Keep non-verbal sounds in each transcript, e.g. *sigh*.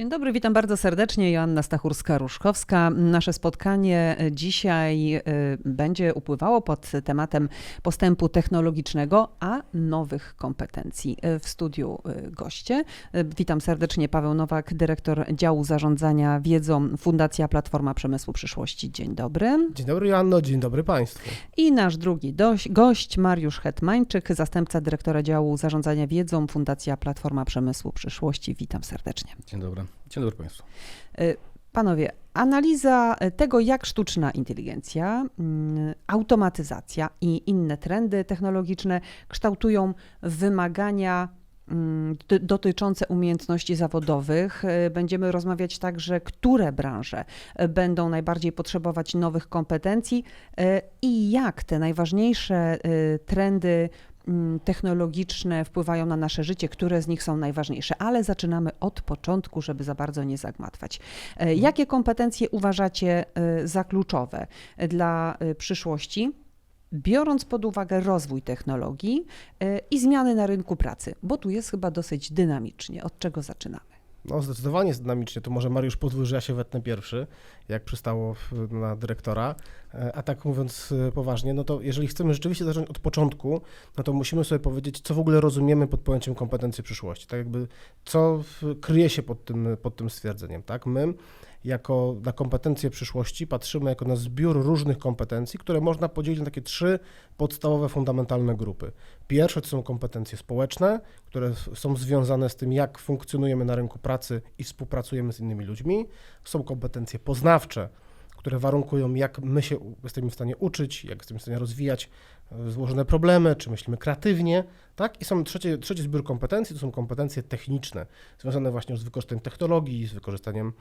Dzień dobry, witam bardzo serdecznie. Joanna Stachurska-Ruszkowska. Nasze spotkanie dzisiaj y, będzie upływało pod tematem postępu technologicznego, a nowych kompetencji. W studiu y, goście. Y, Witam serdecznie Paweł Nowak, dyrektor działu zarządzania wiedzą Fundacja Platforma Przemysłu Przyszłości. Dzień dobry. Dzień dobry Joanno, dzień dobry Państwu. I nasz drugi dość, gość, Mariusz Hetmańczyk, zastępca dyrektora działu zarządzania wiedzą Fundacja Platforma Przemysłu Przyszłości. Witam serdecznie. Dzień dobry. Dzień dobry Państwu. Y, Panowie, analiza tego, jak sztuczna inteligencja, mm, automatyzacja i inne trendy technologiczne kształtują wymagania mm, dotyczące umiejętności zawodowych. Y, Będziemy rozmawiać także, które branże będą najbardziej potrzebować nowych kompetencji i jak te najważniejsze trendy technologiczne wpływają na nasze życie, które z nich są najważniejsze. Ale zaczynamy od początku, żeby za bardzo nie zagmatwać. E, Jakie kompetencje uważacie e, za kluczowe dla e, przyszłości? Biorąc pod uwagę rozwój technologii i zmiany na rynku pracy, bo tu jest chyba dosyć dynamicznie. Od czego zaczynamy? No zdecydowanie dynamicznie, to może Mariusz pozwól, że ja się wetnę pierwszy, jak przystało na dyrektora, E, a tak mówiąc e, poważnie, no to jeżeli chcemy rzeczywiście zacząć od początku, no to musimy sobie powiedzieć, co w ogóle rozumiemy pod pojęciem kompetencji przyszłości, tak jakby co kryje się pod tym, pod tym stwierdzeniem, tak? My jako na kompetencje przyszłości patrzymy jako na zbiór różnych kompetencji, które można podzielić na takie trzy podstawowe, fundamentalne grupy. Pierwsze to są kompetencje społeczne, które są związane z tym, jak funkcjonujemy na rynku pracy i współpracujemy z innymi ludźmi. Są kompetencje poznawcze, które warunkują, jak my się jesteśmy w stanie uczyć, jak jesteśmy w stanie rozwijać e, złożone problemy, czy myślimy kreatywnie, tak? I są trzecie, trzeci zbiór kompetencji, to są kompetencje techniczne, związane właśnie z wykorzystaniem technologii, z wykorzystaniem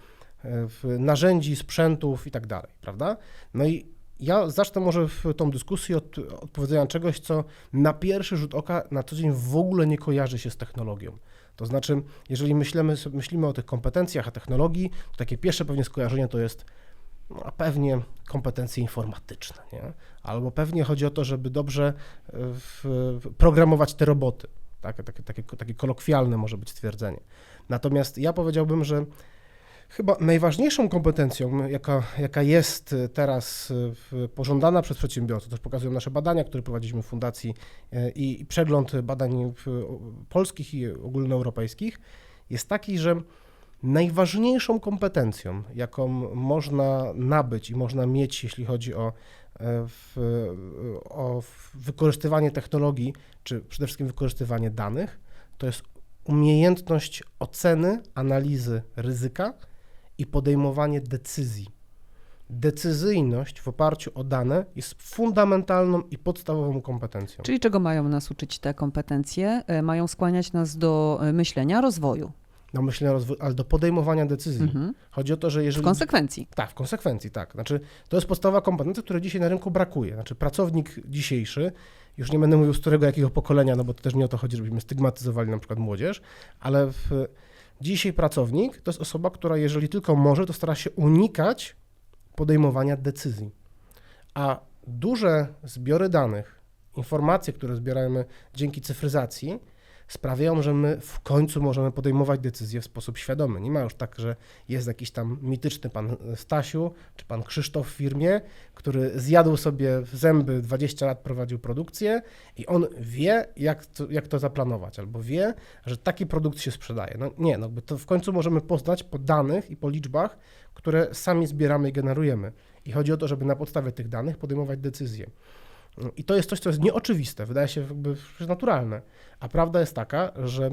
e, narzędzi, sprzętów i tak dalej, prawda? No i ja zacznę może w tą dyskusję od odpowiedzenia czegoś, co na pierwszy rzut oka na co dzień w ogóle nie kojarzy się z technologią. To znaczy, jeżeli myślimy, myślimy o tych kompetencjach, a technologii, to takie pierwsze pewnie skojarzenie to jest no, a pewnie kompetencje informatyczne, nie? Albo pewnie chodzi o to, żeby dobrze e, w, programować te roboty. Tak? Takie, takie, takie kolokwialne może być stwierdzenie. Natomiast ja powiedziałbym, że chyba najważniejszą kompetencją, jaka, jaka jest teraz e, pożądana przez przedsiębiorców, też pokazują nasze badania, które prowadziliśmy w Fundacji e, i, i przegląd badań polskich i ogólnoeuropejskich, jest taki, że najważniejszą kompetencją, jaką można nabyć i można mieć, jeśli chodzi o, e, w, o wykorzystywanie technologii, czy przede wszystkim wykorzystywanie danych, to jest umiejętność oceny, analizy ryzyka i podejmowanie decyzji. Decyzyjność w oparciu o dane jest fundamentalną i podstawową kompetencją. Czyli czego mają nas uczyć te kompetencje? E, Mają skłaniać nas do e, myślenia, rozwoju. Do myślenia, rozwoju, ale do podejmowania decyzji. Mhm. Chodzi o to, że W jeżeli konsekwencji. Tak, w konsekwencji, tak. Znaczy, to jest podstawowa kompetencja, której dzisiaj na rynku brakuje. Znaczy, pracownik dzisiejszy, już nie będę mówił z którego, jakiego pokolenia, no bo to też nie o to chodzi, żebyśmy stygmatyzowali na przykład młodzież, ale w, dzisiaj pracownik to jest osoba, która jeżeli tylko może, to stara się unikać podejmowania decyzji. A duże zbiory danych, informacje, które zbieramy dzięki cyfryzacji, sprawiają, że my w końcu możemy podejmować decyzje w sposób świadomy. Nie ma już tak, że jest jakiś tam mityczny pan Stasiu czy pan Krzysztof w firmie, który zjadł sobie zęby 20 lat prowadził produkcję i on wie, jak to, jak to zaplanować, albo wie, że taki produkt się sprzedaje. No nie, no to w końcu możemy poznać po danych i po liczbach, które sami zbieramy i generujemy. I chodzi o to, żeby na podstawie tych danych podejmować decyzje. I to jest coś, co jest nieoczywiste, wydaje się jakby naturalne. A prawda jest taka, że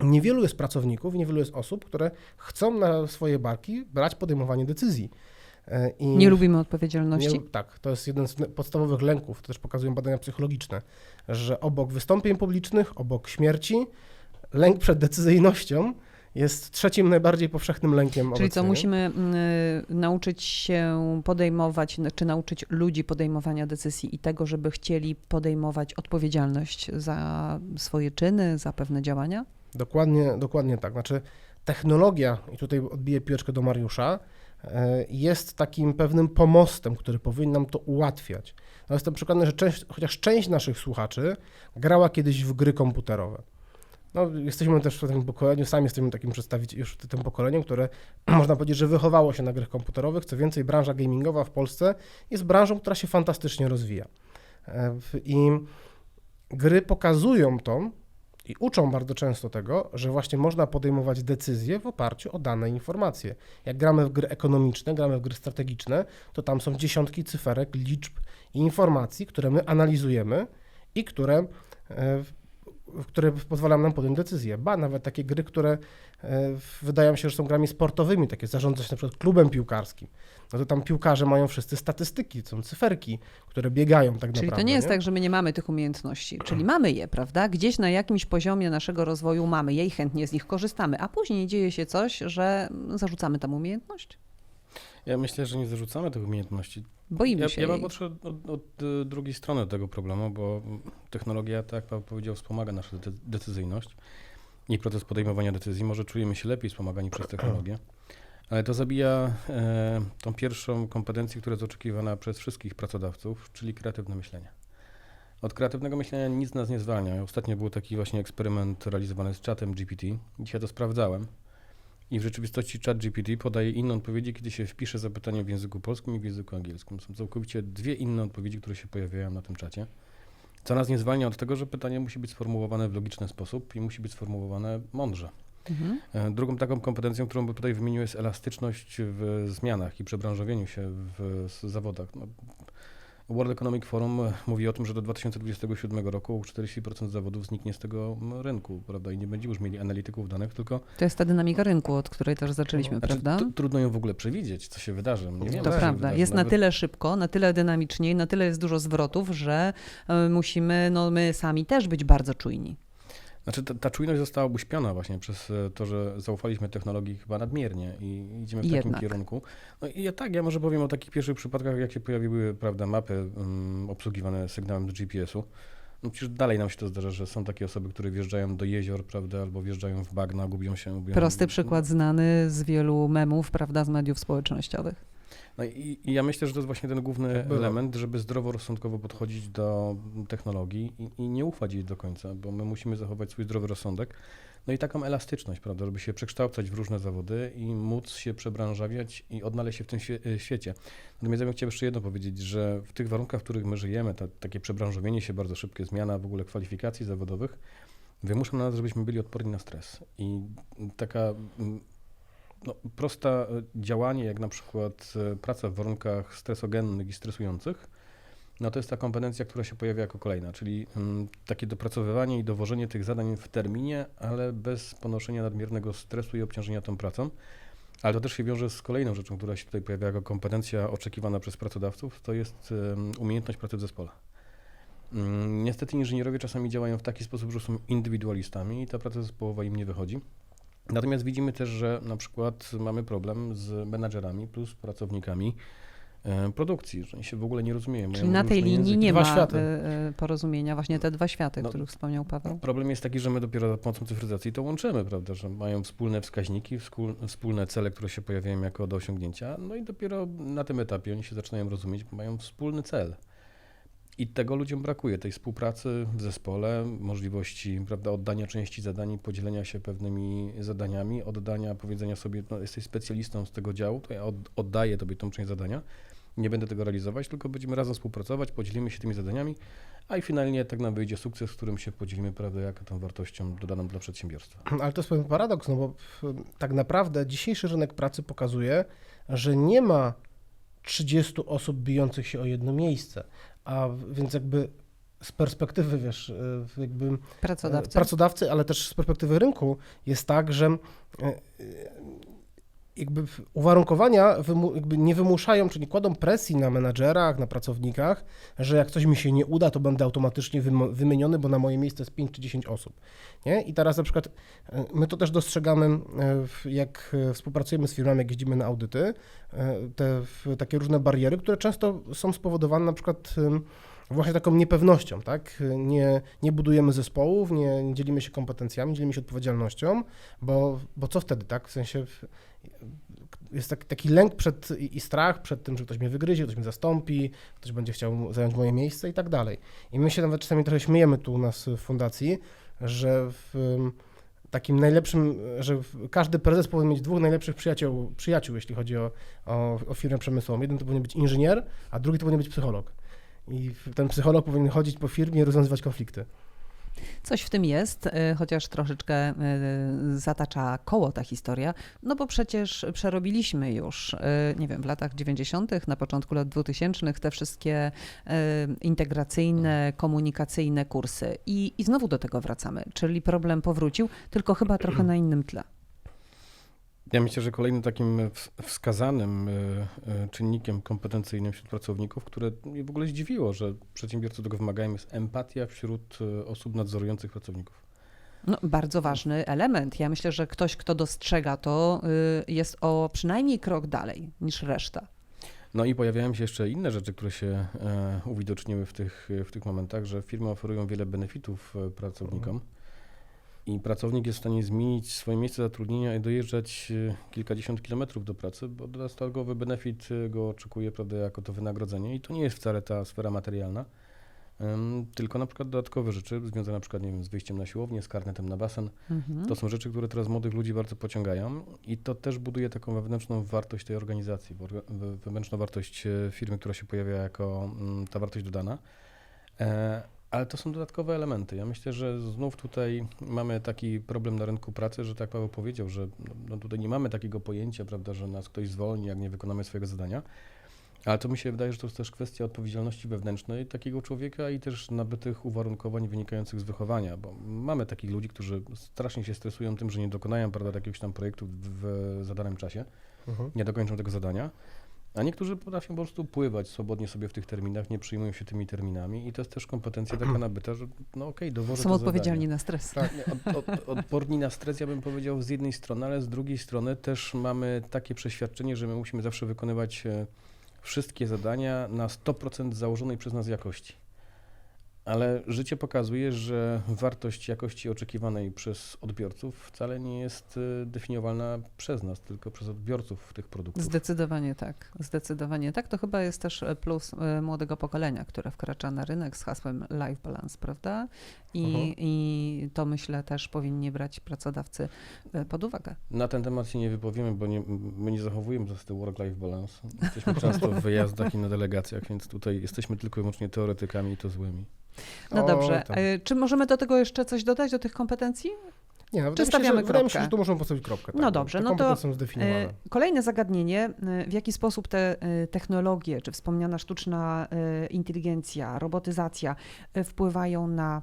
niewielu jest pracowników, niewielu jest osób, które chcą na swoje barki brać podejmowanie decyzji. E, I Nie lubimy odpowiedzialności. nie, tak, to jest jeden z podstawowych lęków, to też pokazują badania psychologiczne, że obok wystąpień publicznych, obok śmierci, lęk przed decyzyjnością jest trzecim najbardziej powszechnym lękiem Czyli co, obecnie, nie? musimy y, nauczyć się podejmować, czy nauczyć ludzi podejmowania decyzji i tego, żeby chcieli podejmować odpowiedzialność za swoje czyny, za pewne działania? Dokładnie, dokładnie tak. Znaczy, technologia, i tutaj odbiję piłeczkę do Mariusza, e, jest takim pewnym pomostem, który powinien nam to ułatwiać. No jestem przekonany, że część, chociaż część naszych słuchaczy grała kiedyś w gry komputerowe. No, jesteśmy też w takim pokoleniu, sami jesteśmy takim przedstawić już tym pokoleniem, które *clears throat* można powiedzieć, że wychowało się na grach komputerowych. Co więcej, branża gamingowa w Polsce jest branżą, która się fantastycznie rozwija. E, I gry pokazują to i uczą bardzo często tego, że właśnie można podejmować decyzje w oparciu o dane informacje. Jak gramy w gry ekonomiczne, gramy w gry strategiczne, to tam są dziesiątki cyferek, liczb i informacji, które my analizujemy i które, e, które pozwalają nam podjąć decyzje. Ba, nawet takie gry, które e, wydają się, że są grami sportowymi, takie zarządzać na przykład klubem piłkarskim, no to tam piłkarze mają wszyscy statystyki, są cyferki, które biegają tak Czyli naprawdę. to nie jest tak, że my nie mamy tych umiejętności, czyli mamy je, prawda? Gdzieś na jakimś poziomie naszego rozwoju mamy je i chętnie z nich korzystamy, a później dzieje się coś, że zarzucamy tam umiejętność. Ja myślę, że nie zarzucamy tych umiejętności. Boimy Ja, się ja bym jej. podszedł od, od y, drugiej strony tego problemu, bo technologia, tak jak Paweł powiedział, wspomaga naszą de- decyzyjność i proces podejmowania decyzji. Może czujemy się lepiej wspomagani przez technologię, ale to zabija e, tą pierwszą kompetencję, która jest oczekiwana przez wszystkich pracodawców, czyli kreatywne myślenie. Od kreatywnego myślenia nic nas nie zwalnia. Ostatnio był taki właśnie eksperyment realizowany z czatem GPT. Dzisiaj to sprawdzałem. I w rzeczywistości chat GPT podaje inne odpowiedzi, kiedy się wpisze zapytanie w języku polskim i w języku angielskim. Są całkowicie dwie inne odpowiedzi, które się pojawiają na tym czacie. Co nas nie zwalnia od tego, że pytanie musi być sformułowane w logiczny sposób i musi być sformułowane mądrze. Mhm. E, Drugą taką kompetencją, którą bym tutaj wymienił, jest elastyczność w zmianach i przebranżowieniu się w zawodach. No, World Economic Forum e, mówi o tym, że do 2027 roku 40% zawodów zniknie z tego rynku, prawda? I nie będziemy już mieli analityków danych, tylko To jest ta dynamika rynku, od której też zaczęliśmy, znaczy, prawda? tr- trudno ją w ogóle przewidzieć, co się wydarzy. Nie wiemy, To prawda. wydarzy. Jest na Nawet- tyle szybko, na tyle dynamicznie, na tyle jest dużo zwrotów, że e, musimy, no my sami też być bardzo czujni. Znaczy ta, ta czujność została uśpiona właśnie przez e, to, że zaufaliśmy technologii chyba nadmiernie i idziemy w takim Jednak. kierunku. No i ja tak, ja może powiem o takich pierwszych przypadkach, jak się pojawiły, prawda, mapy mm, obsługiwane sygnałem z GPS-u. No przecież dalej nam się to zdarza, że są takie osoby, które wjeżdżają do jezior, prawda, albo wjeżdżają w bagna, gubią się. Gubią... Prosty przykład znany z wielu memów, prawda, z mediów społecznościowych. No i, i ja myślę, że to jest właśnie ten główny Tak element, żeby zdroworozsądkowo podchodzić do technologii i, i nie ufać jej do końca, bo my musimy zachować swój zdrowy rozsądek. No i taką elastyczność, prawda, żeby się przekształcać w różne zawody i móc się przebranżawiać i odnaleźć się w tym e, świecie. Natomiast ja bym chciał jeszcze jedno powiedzieć, że w tych warunkach, w których my żyjemy, ta, takie przebranżowienie się, bardzo szybkie zmiana w ogóle kwalifikacji zawodowych, wymusza na nas, żebyśmy byli odporni na stres. I taka mm, no, prosta e, działanie, jak na przykład e, praca w warunkach stresogennych i stresujących, no to jest ta kompetencja, która się pojawia jako kolejna, czyli mm, takie dopracowywanie i dowożenie tych zadań w terminie, ale bez ponoszenia nadmiernego stresu i obciążenia tą pracą. Ale to też się wiąże z kolejną rzeczą, która się tutaj pojawia jako kompetencja oczekiwana przez pracodawców, to jest em, umiejętność pracy w zespole. Mm, Niestety inżynierowie czasami działają w taki sposób, że są indywidualistami i ta praca zespołowa im nie wychodzi. Natomiast widzimy też, że na przykład mamy problem z menadżerami plus pracownikami e, produkcji, że oni się w ogóle nie rozumieją. Czyli na tej linii języki. nie Dwa ma światy. e, e, porozumienia, właśnie te dwa światy, No, o których wspomniał Paweł. Problem jest taki, że my dopiero za pomocą cyfryzacji to łączymy, prawda, że mają wspólne wskaźniki, wspól- wspólne cele, które się pojawiają jako do osiągnięcia, no i dopiero na tym etapie oni się zaczynają rozumieć, bo mają wspólny cel. I tego ludziom brakuje, tej współpracy w zespole, możliwości prawda, oddania części zadań, podzielenia się pewnymi zadaniami, oddania, powiedzenia sobie, no, jesteś specjalistą z tego działu, to ja od, oddaję tobie tą część zadania, nie będę tego realizować, tylko będziemy razem współpracować, podzielimy się tymi zadaniami, a i finalnie tak nam wyjdzie sukces, w którym się podzielimy, prawda, jaką tą wartością dodaną dla przedsiębiorstwa. *clears throat* Ale to jest pewien paradoks, no bo w- tak naprawdę dzisiejszy rynek pracy pokazuje, że nie ma 30 osób bijących się o jedno miejsce, a więc jakby z perspektywy, wiesz, y, jakby Pracodawcy. pracodawcy, ale też z perspektywy rynku jest tak, że e, jakby uwarunkowania jakby nie wymuszają, czy nie kładą presji na menadżerach, na pracownikach, że jak coś mi się nie uda, to będę automatycznie wymieniony, bo na moje miejsce jest 5 czy 10 osób. Nie? I teraz na przykład e, my to też dostrzegamy, e, jak e, współpracujemy z firmami, jak jeździmy na audyty, te takie różne bariery, które często są spowodowane na przykład właśnie taką niepewnością, tak? Nie, nie budujemy zespołów, nie, dzielimy się kompetencjami, dzielimy się odpowiedzialnością, bo, bo co wtedy, tak? W sensie jest tak, taki lęk przed, i, i strach przed tym, że ktoś mnie wygryzie, ktoś mnie zastąpi, ktoś będzie chciał zająć moje miejsce i tak dalej. I my się nawet czasami trochę śmiejemy tu u nas w fundacji, że w takim najlepszym, że każdy prezes powinien mieć dwóch najlepszych przyjaciół, przyjaciół jeśli chodzi o, o, o firmę przemysłową. Jeden to powinien być inżynier, a drugi to powinien być psycholog. I ten psycholog powinien chodzić po firmie i rozwiązywać konflikty. Coś w tym jest, y, chociaż troszeczkę y, zatacza koło ta historia, no bo przecież przerobiliśmy już, y, nie wiem, w latach 90., na początku lat 2000 te wszystkie integracyjne, komunikacyjne kursy i, i znowu do tego wracamy, czyli problem powrócił, tylko chyba trochę na innym tle. Ja myślę, że kolejnym takim ws- wskazanym y, y, czynnikiem kompetencyjnym wśród pracowników, które mnie w ogóle zdziwiło, że przedsiębiorcy tego wymagają, jest empatia wśród y, osób nadzorujących pracowników. No, bardzo ważny element. Ja myślę, że ktoś, kto dostrzega to, jest o przynajmniej krok dalej niż reszta. No i pojawiają się jeszcze inne rzeczy, które się e, uwidoczniły w tych, w tych momentach, że firmy oferują wiele benefitów e, pracownikom i pracownik jest w stanie zmienić swoje miejsce zatrudnienia i dojeżdżać e, kilkadziesiąt kilometrów do pracy, bo dodatkowy benefit e, go oczekuje, prawda, jako to wynagrodzenie i to nie jest wcale ta sfera materialna, tylko na przykład dodatkowe rzeczy związane na przykład, nie wiem, z wyjściem na siłownię, z karnetem na basen, Mhm. to są rzeczy, które teraz młodych ludzi bardzo pociągają i to też buduje taką wewnętrzną wartość tej organizacji, wewnętrzną wartość e, firmy, która się pojawia jako mm, ta wartość dodana. E, Ale to są dodatkowe elementy. Ja myślę, że znów tutaj mamy taki problem na rynku pracy, że tak Paweł powiedział, że no, no tutaj nie mamy takiego pojęcia, prawda, że nas ktoś zwolni, jak nie wykonamy swojego zadania. Ale to mi się wydaje, że to jest też kwestia odpowiedzialności wewnętrznej takiego człowieka i też nabytych uwarunkowań wynikających z wychowania, bo mamy takich ludzi, którzy strasznie się stresują tym, że nie dokonają prawda, jakiegoś tam projektu w, w zadanym czasie, Mhm. nie dokończą tego zadania, a niektórzy potrafią po prostu pływać swobodnie sobie w tych terminach, nie przyjmują się tymi terminami i to jest też kompetencja taka *clears throat* nabyta, że no okej, dowożę Są to odpowiedzialni zadanie. na stres. Tak. Nie, Od, od, *laughs* odporni na stres, ja bym powiedział z jednej strony, ale z drugiej strony też mamy takie przeświadczenie, że my musimy zawsze wykonywać e, wszystkie zadania na 100% założonej przez nas jakości. Ale życie pokazuje, że wartość jakości oczekiwanej przez odbiorców wcale nie jest e, definiowalna przez nas, tylko przez odbiorców tych produktów. Zdecydowanie tak, zdecydowanie tak. To chyba jest też e, plus e, młodego pokolenia, które wkracza na rynek z hasłem life balance, prawda? I, i to myślę też powinni brać pracodawcy pod uwagę. Na ten temat się nie wypowiemy, bo nie, my nie zachowujemy zasady work-life balance. Jesteśmy często w wyjazdach i na delegacjach, więc tutaj jesteśmy tylko i wyłącznie teoretykami i to złymi. No O, dobrze, tam. e, czy możemy do tego jeszcze coś dodać, do tych kompetencji? Nie, no, Czy wydaje mi się, że- stawiamy Wydaje mi się, że tu możemy postawić kropkę. No tak, dobrze, te no to, kompetencje są zdefiniowane. E, Kolejne zagadnienie, e, w jaki sposób te technologie, czy wspomniana sztuczna inteligencja, robotyzacja wpływają na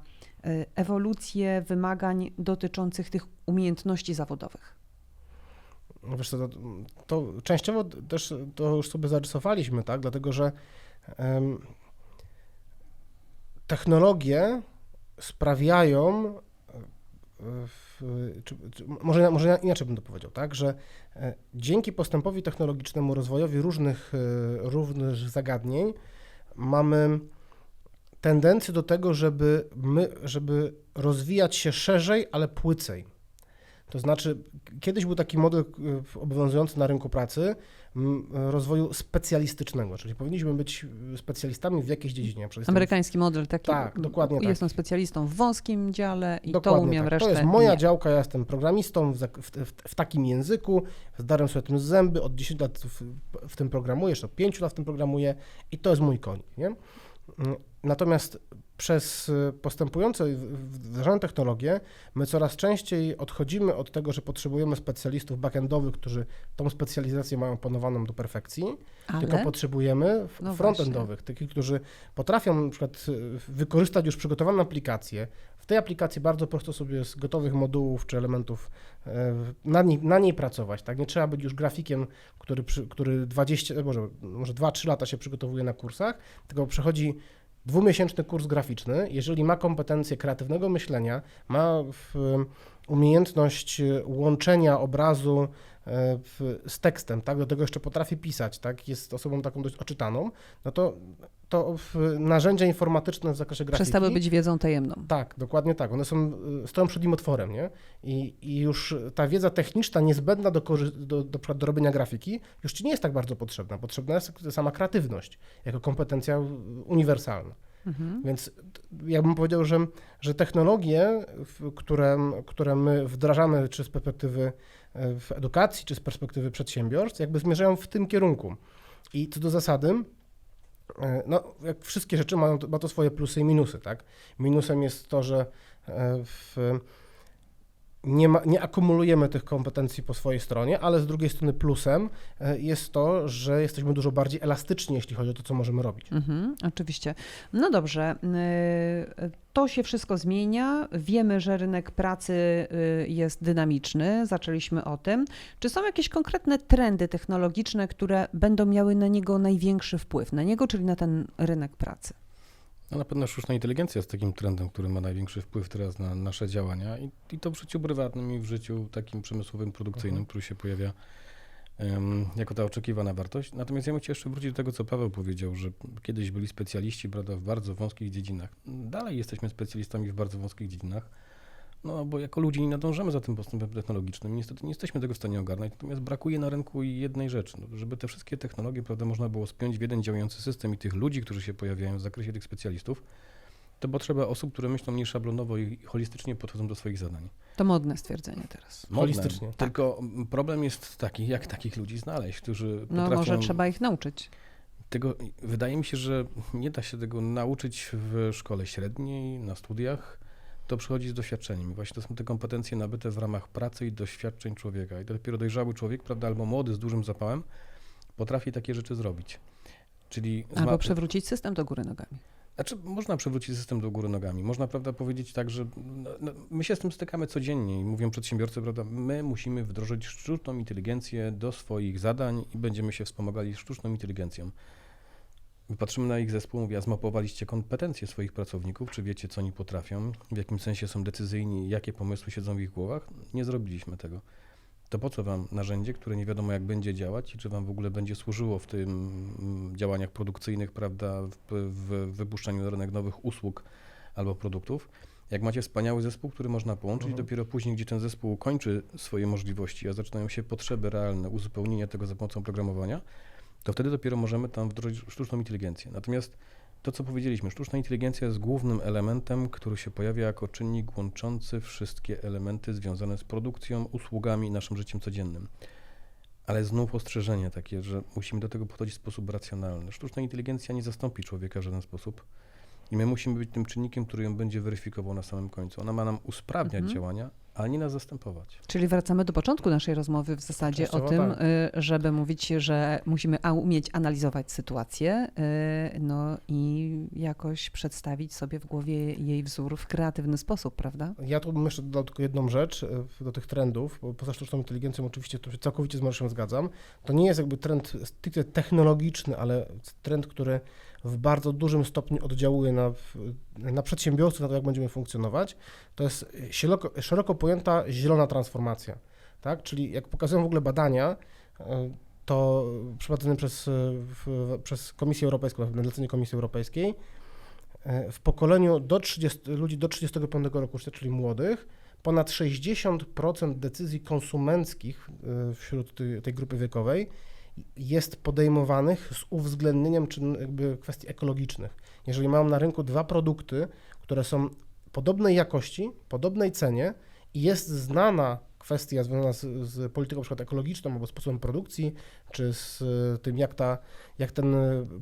ewolucję wymagań dotyczących tych umiejętności zawodowych? No Wiesz co, to, to częściowo też to już sobie zarysowaliśmy, tak? Dlatego, że em, technologie sprawiają, e, czy, czy, może, może inaczej bym to powiedział, tak? Że e, dzięki postępowi technologicznemu, rozwojowi różnych, e, różnych zagadnień mamy tendencję do tego, żeby, my, żeby rozwijać się szerzej, ale płycej. To znaczy, kiedyś był taki model y, obowiązujący na rynku pracy rozwoju specjalistycznego, czyli powinniśmy być y, specjalistami w jakiejś dziedzinie. Amerykański model taki, Tak, dokładnie tak. jestem specjalistą w wąskim dziale i to Dokładnie umiem, tak. resztę To jest moja nie. działka, ja jestem programistą w, w, w, w takim języku, zdarłem sobie tym zęby, od 10 lat w, tym programuję, jeszcze od 5 lat w tym programuję i to jest mój koń. Nie? Natomiast przez y, postępujące wdrażane technologie my coraz częściej odchodzimy od tego, że potrzebujemy specjalistów backendowych, którzy tą specjalizację mają panowaną do perfekcji, tylko Ale potrzebujemy f- No frontendowych, takich, którzy potrafią na przykład y, wykorzystać już przygotowaną aplikację. W tej aplikacji bardzo prosto sobie z gotowych modułów czy elementów e, na niej, na niej pracować. Tak? Nie trzeba być już grafikiem, który, który 20, e, może, może 2-3 lata się przygotowuje na kursach, tylko przechodzi dwumiesięczny kurs graficzny. Jeżeli ma kompetencje kreatywnego myślenia, ma umiejętność łączenia obrazu e, z tekstem, tak, do tego jeszcze potrafi pisać, tak, jest osobą taką dość oczytaną, no to, to narzędzia informatyczne w zakresie grafiki... przestały być wiedzą tajemną. Tak, dokładnie tak. One są, y, stoją przed nim otworem, nie? I, I już ta wiedza techniczna niezbędna do, korzy- do, do, do robienia grafiki już ci nie jest tak bardzo potrzebna. Potrzebna jest sama kreatywność jako kompetencja uniwersalna. Mhm. Więc ja bym powiedział, że, że technologie, które, które my wdrażamy, czy z perspektywy e, w edukacji, czy z perspektywy przedsiębiorstw, jakby zmierzają w tym kierunku. I co do zasady, e, no, jak wszystkie rzeczy mają ma to swoje plusy i minusy, tak? Minusem jest to, że e, w, nie, ma, nie akumulujemy tych kompetencji po swojej stronie, ale z drugiej strony plusem e, jest to, że jesteśmy dużo bardziej elastyczni, jeśli chodzi o to, co możemy robić. Mhm, oczywiście. No dobrze, y, to się wszystko zmienia. Wiemy, że rynek pracy y, jest dynamiczny, zaczęliśmy o tym. Czy są jakieś konkretne trendy technologiczne, które będą miały na niego największy wpływ, na niego, czyli na ten rynek pracy? No na pewno sztuczna inteligencja jest takim trendem, który ma największy wpływ teraz na nasze działania i, i to w życiu prywatnym i w życiu takim przemysłowym, produkcyjnym, Mhm. który się pojawia em, jako ta oczekiwana wartość. Natomiast ja bym chciał jeszcze wrócić do tego, co Paweł powiedział, że kiedyś byli specjaliści prawda, w bardzo wąskich dziedzinach. Dalej jesteśmy specjalistami w bardzo wąskich dziedzinach, no bo jako ludzie nie nadążamy za tym postępem technologicznym i niestety nie jesteśmy tego w stanie ogarnąć. Natomiast brakuje na rynku jednej rzeczy, no, żeby te wszystkie technologie prawda, można było spiąć w jeden działający system i tych ludzi, którzy się pojawiają w zakresie tych specjalistów, to potrzeba osób, które myślą mniej szablonowo i holistycznie podchodzą do swoich zadań. To modne stwierdzenie teraz. Modne. Holistycznie. Tylko mm, problem jest taki, jak takich ludzi znaleźć, którzy No potrafią... może trzeba ich nauczyć. Tego, wydaje mi się, że nie da się tego nauczyć w szkole średniej, na studiach. To przychodzi z doświadczeniem. I właśnie to są te kompetencje nabyte w ramach pracy i doświadczeń człowieka. I dopiero dojrzały człowiek, prawda, albo młody z dużym zapałem, potrafi takie rzeczy zrobić. Czyli Albo przewrócić system do góry nogami. znaczy, można przewrócić system do góry nogami. Można, prawda, powiedzieć tak, że no, no, my się z tym stykamy codziennie i mówią przedsiębiorcy, prawda, my musimy wdrożyć sztuczną inteligencję do swoich zadań i będziemy się wspomagali sztuczną inteligencją. My patrzymy na ich zespół, mówię, a zmapowaliście kompetencje swoich pracowników, czy wiecie, co oni potrafią, w jakim sensie są decyzyjni, jakie pomysły siedzą w ich głowach? Nie zrobiliśmy tego. To po co wam narzędzie, które nie wiadomo jak będzie działać i czy wam w ogóle będzie służyło w tym mm, działaniach produkcyjnych, prawda, w, w wypuszczaniu na rynek nowych usług albo produktów? Jak macie wspaniały zespół, który można połączyć, Mhm. dopiero później, gdzie ten zespół kończy swoje możliwości, a zaczynają się potrzeby realne, uzupełnienia tego za pomocą programowania, to wtedy dopiero możemy tam wdrożyć sztuczną inteligencję. Natomiast to, co powiedzieliśmy, sztuczna inteligencja jest głównym elementem, który się pojawia jako czynnik łączący wszystkie elementy związane z produkcją, usługami i naszym życiem codziennym. Ale znów ostrzeżenie takie, że musimy do tego podchodzić w sposób racjonalny. Sztuczna inteligencja nie zastąpi człowieka w żaden sposób i my musimy być tym czynnikiem, który ją będzie weryfikował na samym końcu. Ona ma nam usprawniać Mhm. działania, ale nie nas zastępować. Czyli wracamy do początku naszej rozmowy w zasadzie o Częściowo tym, tak. y, żeby mówić, że musimy a, umieć analizować sytuację y, no i jakoś przedstawić sobie w głowie jej wzór w kreatywny sposób, prawda? Ja tu bym jeszcze dodał tylko jedną rzecz e, do tych trendów, bo poza sztuczną inteligencją oczywiście to się całkowicie z Mariuszem zgadzam. To nie jest jakby trend stricte technologiczny, ale trend, który w bardzo dużym stopniu oddziałuje na, na przedsiębiorców, na to, jak będziemy funkcjonować. To jest szeroko, szeroko pojęta zielona transformacja. Tak? Czyli jak pokazują w ogóle badania, e, to przeprowadzone przez, e, przez Komisję Europejską, na zlecenie Komisji Europejskiej, E, w pokoleniu do 30, ludzi do 35 roku życia, czyli młodych, ponad 60% decyzji konsumenckich wśród tej, tej grupy wiekowej jest podejmowanych z uwzględnieniem czyn, jakby kwestii ekologicznych. Jeżeli mam na rynku dwa produkty, które są podobnej jakości, podobnej cenie i jest znana kwestia związana z, z polityką na przykład ekologiczną albo sposobem produkcji, czy z tym, jak, ta, jak ten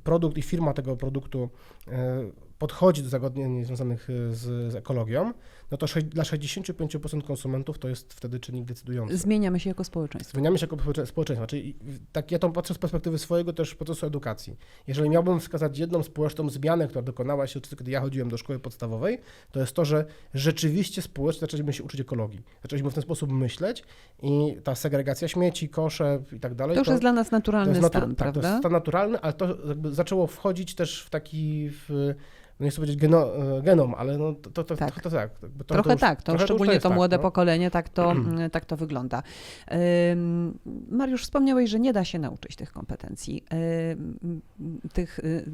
produkt i firma tego produktu e, podchodzi do zagadnień związanych e, z, z ekologią, no to sze- dla 65% konsumentów to jest wtedy czynnik decydujący. Zmieniamy się jako społeczeństwo. Zmieniamy się jako społecze- społeczeństwo. Czyli tak ja to patrzę z perspektywy swojego też procesu edukacji. Jeżeli miałbym wskazać jedną społeczną zmianę, która dokonała się wtedy, kiedy ja chodziłem do szkoły podstawowej, to jest to, że rzeczywiście społecznie zaczęliśmy się uczyć ekologii. Zaczęliśmy w ten sposób myśleć i ta segregacja śmieci, kosze i tak dalej. To już jest dla nas naturalny natu- stan, tak, to prawda? jest stan naturalny, ale to zaczęło wchodzić też w taki, w, no nie chcę powiedzieć geno, e, genom, ale no to, to, to, Tak. to, to tak. jakby To, Trochę to już, tak, to trochę szczególnie to tak, młode no. pokolenie, tak to, *clears throat* tak to wygląda. Mariusz, wspomniałeś, że nie da się nauczyć tych kompetencji. Tych, y,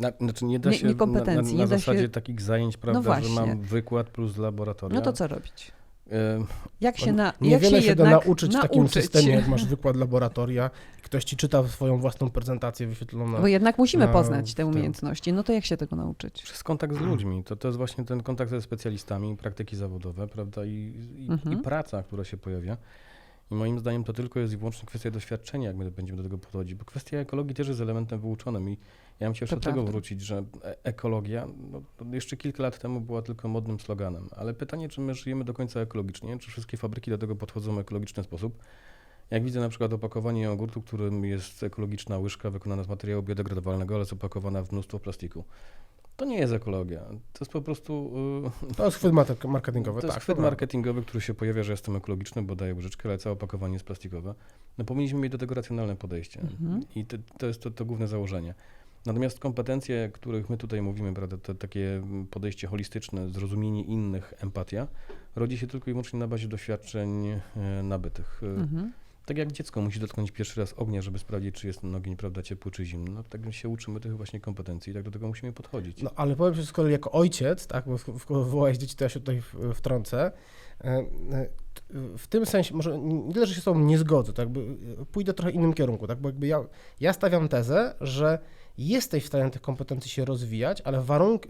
Na, znaczy nie da Nie- się nie na, kompetencji, na, na nie da się- zasadzie takich zajęć, prawda, że właśnie. mam wykład plus laboratoria. no to co robić? Jak się, na, jak Niewiele się się da nauczyć w takim systemie, jak masz wykład laboratoria i ktoś ci czyta swoją własną prezentację wyświetloną na... Bo jednak musimy na- poznać te umiejętności. No to jak się tego nauczyć? Przez kontakt z ludźmi. To, to jest właśnie ten kontakt ze specjalistami, praktyki zawodowe, prawda, i, i, Mhm. i praca, która się pojawia. I moim zdaniem to tylko jest i wyłącznie kwestia doświadczenia, jak my będziemy do tego podchodzić, bo kwestia ekologii też jest elementem wyuczonym i ja bym chciał jeszcze do tego prawda. wrócić, że e- ekologia no, jeszcze kilka lat temu była tylko modnym sloganem, ale pytanie, czy my żyjemy do końca ekologicznie, czy wszystkie fabryki do tego podchodzą w ekologiczny sposób. Jak widzę na przykład opakowanie jogurtu, którym jest ekologiczna łyżka wykonana z materiału biodegradowalnego, ale jest opakowana w mnóstwo plastiku. To nie jest ekologia. To jest po prostu. y, To jest chwyt market- marketingowy, to tak. jest chwyt prawda. marketingowy, który się pojawia, że jestem ekologiczny, bo daję łyżeczkę, ale całe opakowanie jest plastikowe. No powinniśmy mieć do tego racjonalne podejście. Mhm. I to, to jest to, to główne założenie. Natomiast kompetencje, których my tutaj mówimy, prawda, to takie podejście holistyczne, zrozumienie innych, empatia, rodzi się tylko i wyłącznie na bazie doświadczeń e, nabytych. E, Mhm. Tak jak dziecko musi dotknąć pierwszy raz ognia, żeby sprawdzić, czy jest ten ogień prawda, ciepły czy zimny. No, tak się uczymy tych właśnie kompetencji i tak do tego musimy podchodzić. No ale powiem Ci z kolei jako ojciec, tak, bo wywołałeś dzieci, to ja się tutaj wtrącę. E, W tym sensie, może nie tyle, że się z Tobą nie zgodzę, tak, pójdę trochę innym kierunku, tak, bo jakby ja, ja stawiam tezę, że jesteś w stanie tych kompetencji się rozwijać, ale warunk, e,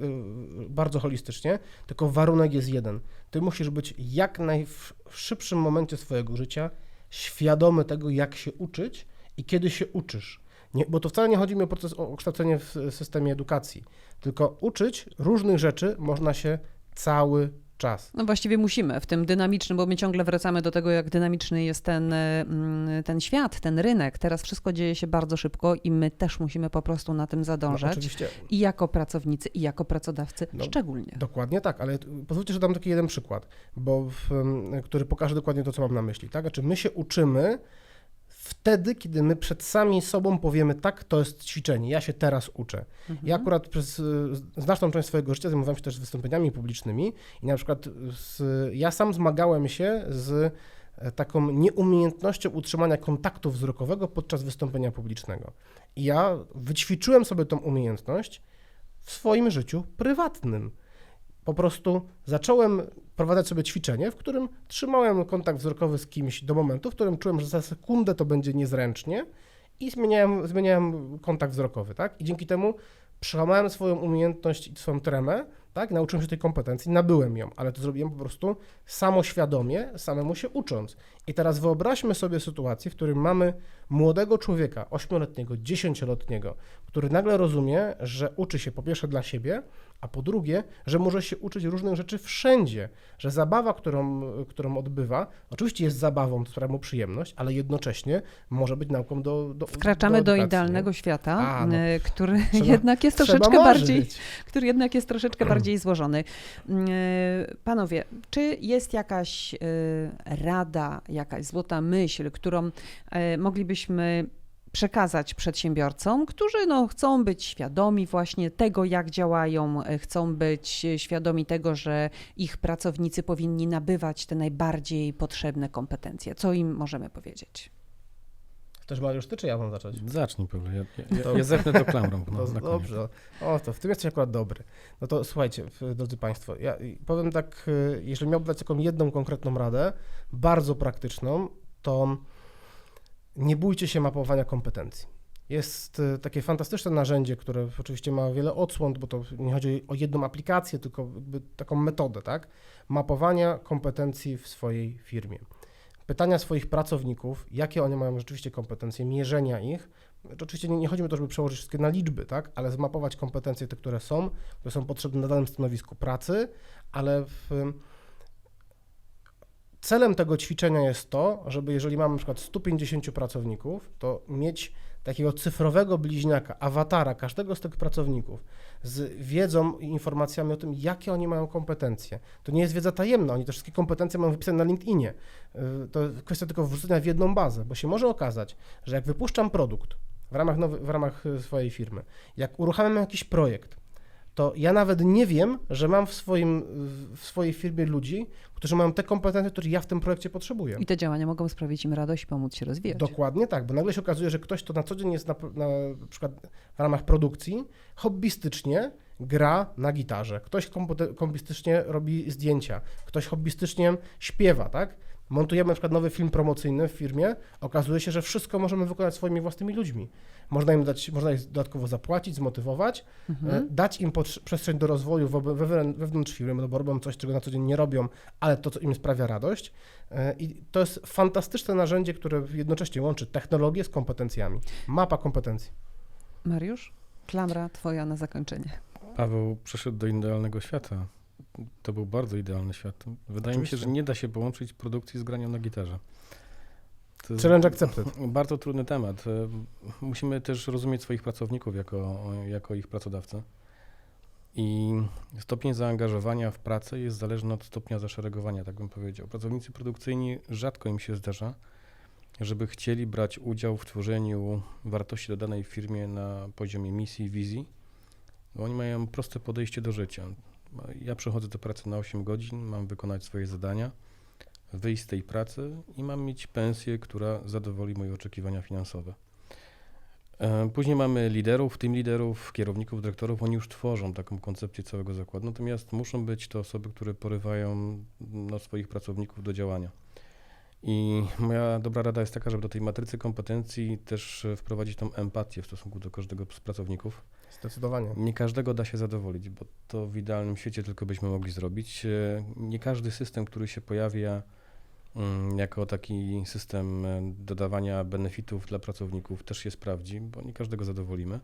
bardzo holistycznie, tylko warunek jest jeden. Ty musisz być jak najszybszym momencie swojego życia świadomy tego, jak się uczyć i kiedy się uczysz. Nie, bo to wcale nie chodzi mi o proces o kształcenie w systemie edukacji, tylko uczyć różnych rzeczy można się cały czas. No właściwie musimy w tym dynamicznym, bo my ciągle wracamy do tego, jak dynamiczny jest ten, mm, ten świat, ten rynek. Teraz wszystko dzieje się bardzo szybko i my też musimy po prostu na tym No, zadążać. oczywiście, I jako pracownicy, i jako pracodawcy No, szczególnie. dokładnie tak, ale pozwólcie, że dam taki jeden przykład, bo w, em, który pokaże dokładnie to, co mam na myśli. Tak? Znaczy, my się uczymy wtedy, kiedy my przed sami sobą powiemy, tak, to jest ćwiczenie, ja się teraz uczę. Mhm. Ja akurat przez y, znaczną część swojego życia zajmowałem się też wystąpieniami publicznymi i na przykład z, ja sam zmagałem się z e, taką nieumiejętnością utrzymania kontaktu wzrokowego podczas wystąpienia publicznego. I ja wyćwiczyłem sobie tą umiejętność w swoim życiu prywatnym. Po prostu zacząłem prowadzać sobie ćwiczenie, w którym trzymałem kontakt wzrokowy z kimś do momentu, w którym czułem, że za sekundę to będzie niezręcznie i zmieniałem, zmieniałem kontakt wzrokowy, tak? I dzięki temu przełamałem swoją umiejętność i swoją tremę, tak? Nauczyłem się tej kompetencji, nabyłem ją, ale to zrobiłem po prostu samoświadomie, samemu się ucząc. I teraz wyobraźmy sobie sytuację, w której mamy młodego człowieka, ośmioletniego, dziesięcioletniego, który nagle rozumie, że uczy się po pierwsze dla siebie, a po drugie, że może się uczyć różnych rzeczy wszędzie, że zabawa, którą, którą odbywa, oczywiście jest zabawą, sprawia mu przyjemność, ale jednocześnie może być nauką do, do Wkraczamy do, edukacji, idealnego świata, A, no. e, który Trzeba- jednak jest troszeczkę bardziej który jednak jest troszeczkę bardziej złożony. E, Panowie, czy jest jakaś e, rada, jakaś złota myśl, którą moglibyśmy przekazać przedsiębiorcom, którzy no, chcą być świadomi właśnie tego, jak działają, e, chcą być e, świadomi tego, że ich pracownicy powinni nabywać te najbardziej potrzebne kompetencje. Co im możemy powiedzieć? Też Mariusz, ty czy ja mam zacząć? Zacznij, Paweł. Ja, ja, To- ja zepnę to klamrą. No, *laughs* To koniec. dobrze. O, to w tym jesteś akurat dobry. No to słuchajcie, drodzy Państwo, ja powiem tak, y, jeżeli miałbym dać taką jedną konkretną radę, bardzo praktyczną, to nie bójcie się mapowania kompetencji. Jest y, takie fantastyczne narzędzie, które oczywiście ma wiele odsłon, bo to nie chodzi o jedną aplikację, tylko taką metodę, tak? Mapowania kompetencji w swojej firmie. Pytania swoich pracowników, jakie oni mają rzeczywiście kompetencje, mierzenia ich, znaczy, Oczywiście nie, nie chodzi o to, żeby przełożyć wszystkie na liczby, tak? ale zmapować kompetencje, te, które są, które są potrzebne na danym stanowisku pracy, ale w, celem tego ćwiczenia jest to, żeby jeżeli mamy przykład 150 pracowników, to mieć takiego cyfrowego bliźniaka, awatara każdego z tych pracowników z wiedzą i informacjami o tym, jakie oni mają kompetencje. To nie jest wiedza tajemna, oni te wszystkie kompetencje mają wypisane na LinkedInie. Y, To kwestia tylko wrzucenia w jedną bazę, bo się może okazać, że jak wypuszczam produkt w ramach, nowy, w ramach y, swojej firmy, jak uruchamiam jakiś projekt, to ja nawet nie wiem, że mam w, swoim, w swojej firmie ludzi, którzy mają te kompetencje, które ja w tym projekcie potrzebuję. I te działania mogą sprawić im radość i pomóc się rozwijać. Dokładnie tak, bo nagle się okazuje, że ktoś, kto na co dzień jest na, na przykład w ramach produkcji, hobbystycznie gra na gitarze, ktoś kompute- hobbystycznie robi zdjęcia, ktoś hobbystycznie śpiewa, tak? Montujemy na przykład nowy film promocyjny w firmie, okazuje się, że wszystko możemy wykonać swoimi własnymi ludźmi. Można im dać, można ich dodatkowo zapłacić, zmotywować, Mhm. e, dać im przestrzeń do rozwoju wewnątrz firmy, no bo robią coś, czego na co dzień nie robią, ale to, co im sprawia radość. E, I to jest fantastyczne narzędzie, które jednocześnie łączy technologię z kompetencjami. Mapa kompetencji. Mariusz, klamra twoja na zakończenie. Paweł przeszedł do idealnego świata. To był bardzo idealny świat. Wydaje mi się, Oczywiście. że nie da się połączyć produkcji z graniem na gitarze. To Challenge accepted. bardzo trudny temat. Musimy też rozumieć swoich pracowników jako, jako ich pracodawcę. I stopień zaangażowania w pracę jest zależny od stopnia zaszeregowania, tak bym powiedział. Pracownicy produkcyjni rzadko im się zdarza, żeby chcieli brać udział w tworzeniu wartości dodanej firmie na poziomie misji, wizji, bo oni mają proste podejście do życia. Ja przychodzę do pracy na 8 godzin, mam wykonać swoje zadania, wyjść z tej pracy i mam mieć pensję, która zadowoli moje oczekiwania finansowe. E, Później mamy liderów, tym liderów, kierowników, dyrektorów, oni już tworzą taką koncepcję całego zakładu, natomiast muszą być to osoby, które porywają no, swoich pracowników do działania. I moja dobra rada jest taka, żeby do tej matrycy kompetencji też e, wprowadzić tą empatię w stosunku do każdego z pracowników. Zdecydowanie. Nie każdego da się zadowolić, bo to w idealnym świecie tylko byśmy mogli zrobić. E, Nie każdy system, który się pojawia mm, jako taki system e, dodawania benefitów dla pracowników też się sprawdzi, bo nie każdego zadowolimy.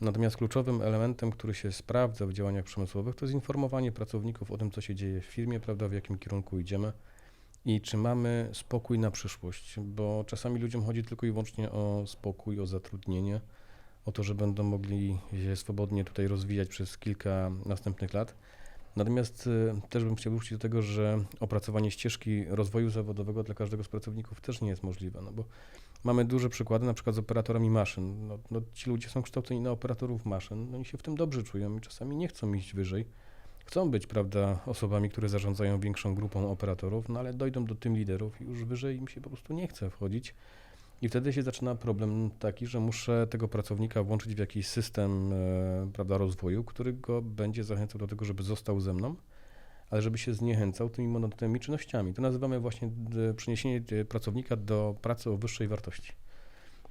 Natomiast kluczowym elementem, który się sprawdza w działaniach przemysłowych, to jest informowanie pracowników o tym, co się dzieje w firmie, prawda, w jakim kierunku idziemy i czy mamy spokój na przyszłość, bo czasami ludziom chodzi tylko i wyłącznie o spokój, o zatrudnienie, o to, że będą mogli się swobodnie tutaj rozwijać przez kilka następnych lat. Natomiast y, też bym chciał wrócić do tego, że opracowanie ścieżki rozwoju zawodowego dla każdego z pracowników też nie jest możliwe, no bo mamy duże przykłady, na przykład z operatorami maszyn. No, no, ci ludzie są kształceni na operatorów maszyn, no, oni się w tym dobrze czują i czasami nie chcą iść wyżej. Chcą być, prawda, osobami, które zarządzają większą grupą operatorów, no ale dojdą do tym liderów i już wyżej im się po prostu nie chce wchodzić. I wtedy się zaczyna problem taki, że muszę tego pracownika włączyć w jakiś system e, prawda, rozwoju, który go będzie zachęcał do tego, żeby został ze mną, ale żeby się zniechęcał tymi monotonnymi czynnościami. To nazywamy właśnie d- przeniesienie d- pracownika do pracy o wyższej wartości.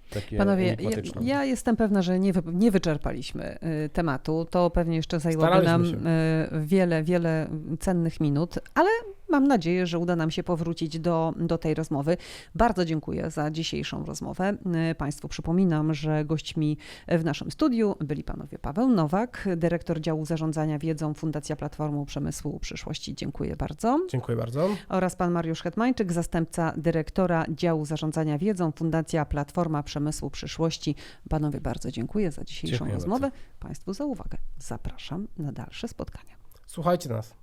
Takie Panowie, ja, ja jestem pewna, że nie, wy, nie wyczerpaliśmy y, tematu. To pewnie jeszcze zajęłoby Staraliśmy nam y, wiele, wiele cennych minut, ale mam nadzieję, że uda nam się powrócić do, do tej rozmowy. Bardzo dziękuję za dzisiejszą rozmowę. Y, Państwu przypominam, że gośćmi w naszym studiu byli panowie Paweł Nowak, dyrektor działu zarządzania wiedzą Fundacja Platformą Przemysłu Przyszłości. Dziękuję bardzo. Dziękuję bardzo. oraz pan Mariusz Hetmańczyk, zastępca dyrektora działu zarządzania wiedzą Fundacja Platforma Przemysłu Przyszłości. Panowie bardzo dziękuję za dzisiejszą Dziękuję rozmowę. Państwu za uwagę. Zapraszam na dalsze spotkania. Słuchajcie nas.